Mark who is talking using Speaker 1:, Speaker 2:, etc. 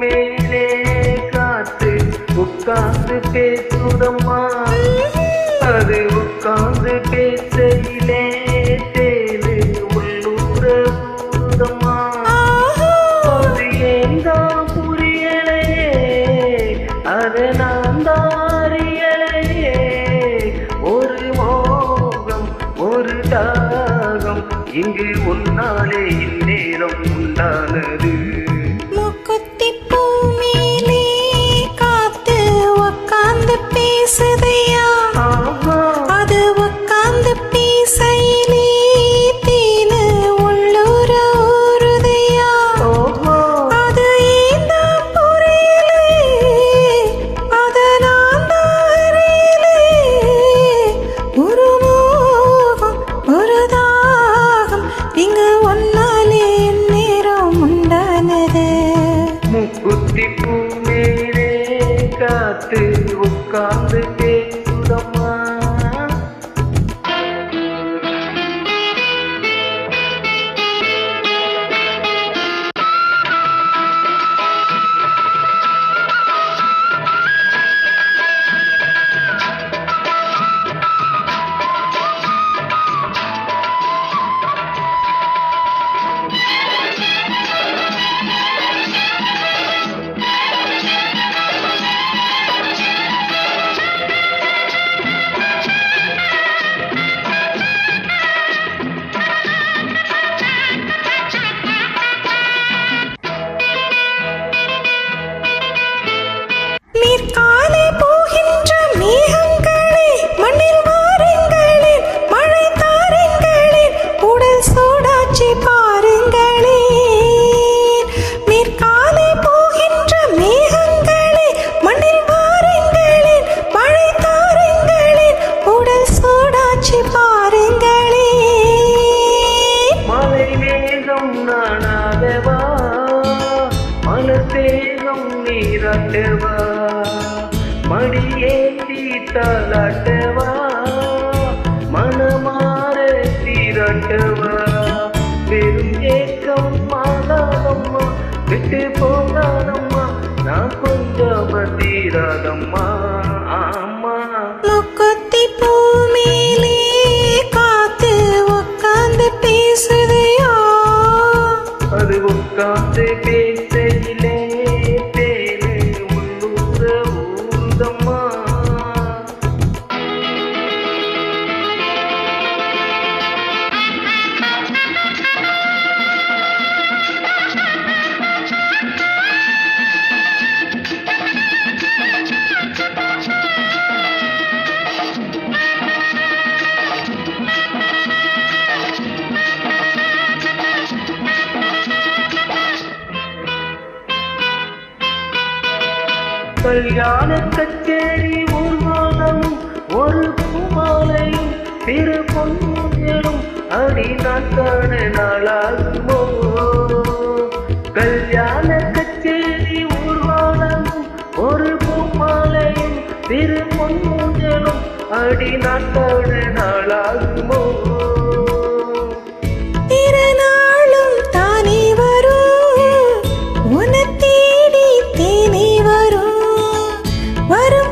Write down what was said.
Speaker 1: மேலே காத்து உட்கார்ந்து பேசுதம்மா. அது உட்கார்ந்து பேசையிலே தேனு உள்ளூர பூதம்மா அது ஏந்தா புரியலையே அது நான் தாரியலையே ஒரு மோகம் ஒரு தாகம் இங்கு உன்னாலே
Speaker 2: ബുദ്ധിപ്പൂ മേരേ
Speaker 1: കാത്ത്
Speaker 2: ഉക്കാന്തേ ஏந்தி
Speaker 1: தலட்டவா மனமாற திரட்டவா? வெறும் ஏக்கம் மாலாதம்மா விட்டு போகாதம்மா நான் கொஞ்சம் தீராதம்மா
Speaker 2: one. கல்யாண கச்சேரி ஊர்வாதமும் ஒரு
Speaker 1: குமாலையும் திரு பொன்னும் அடி நாட்டான நாளாகுமோ கல்யாண கச்சேரி ஊர்வாதமும் ஒரு குமாலையும் திரு பொன்னும் அடி நாட்டான நாளாகுமோ? வரும்